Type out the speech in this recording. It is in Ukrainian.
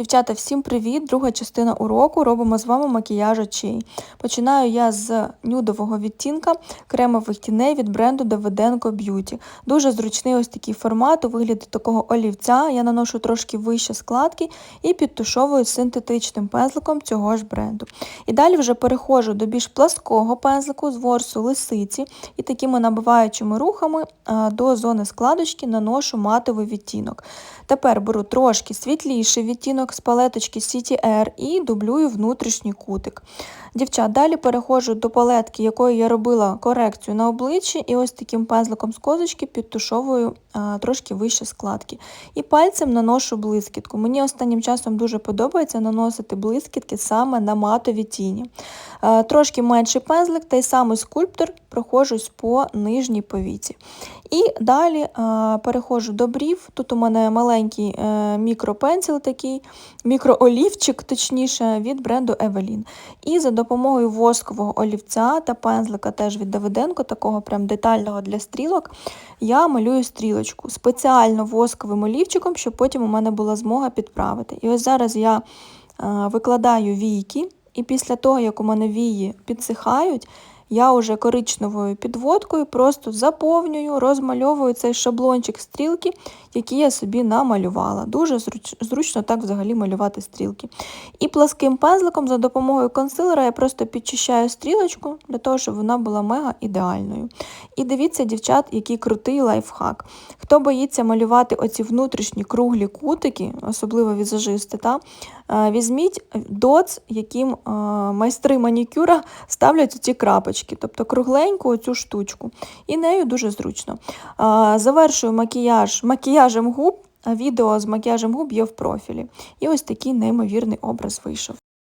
Дівчата, всім привіт! Друга частина уроку. Робимо з вами макіяж очей. Починаю я з нюдового відтінка кремових тіней від бренду Давиденко Beauty. Дуже зручний ось такий формат у вигляді такого олівця. Я наношу трошки вище складки і підтушовую синтетичним пензликом цього ж бренду. І далі вже переходжу до більш плаского пензлику з ворсу лисиці і такими набиваючими рухами до зони складочки наношу матовий відтінок. Тепер беру трошки світліший відтінок з палеточки CTR і дублюю внутрішній кутик. Дівчат, далі переходжу до палетки, якою я робила корекцію на обличчі, і ось таким пензликом з козочки підтушовую а, трошки вище складки. І пальцем наношу блискітку. Мені останнім часом дуже подобається наносити блискітки саме на матові тіні. А, трошки менший пензлик, той самий скульптор, проходжусь по нижній повіці. І далі а, переходжу до брів. Тут у мене маленький е, мікропенсіл такий, мікроолівчик, точніше, від бренду Evelyn. І за допомогою воскового олівця та пензлика теж від Давиденко, такого прям детального для стрілок, я малюю стрілочку спеціально восковим олівчиком, щоб потім у мене була змога підправити. І ось зараз я е, викладаю війки, і після того, як у мене вії підсихають, я вже коричневою підводкою просто заповнюю, розмальовую цей шаблончик стрілки, який я собі намалювала. Дуже зручно так взагалі малювати стрілки. І пласким пензликом за допомогою консилера я просто підчищаю стрілочку для того, щоб вона була мега ідеальною. І дивіться, дівчат, який крутий лайфхак. Хто боїться малювати оці внутрішні круглі кутики, особливо візажисти, та, візьміть доц, яким майстри манікюра ставлять ці крапочки, тобто кругленьку оцю штучку. І нею дуже зручно. Завершую макіяж макіяжем губ. Відео з макіяжем губ є в профілі. І ось такий неймовірний образ вийшов.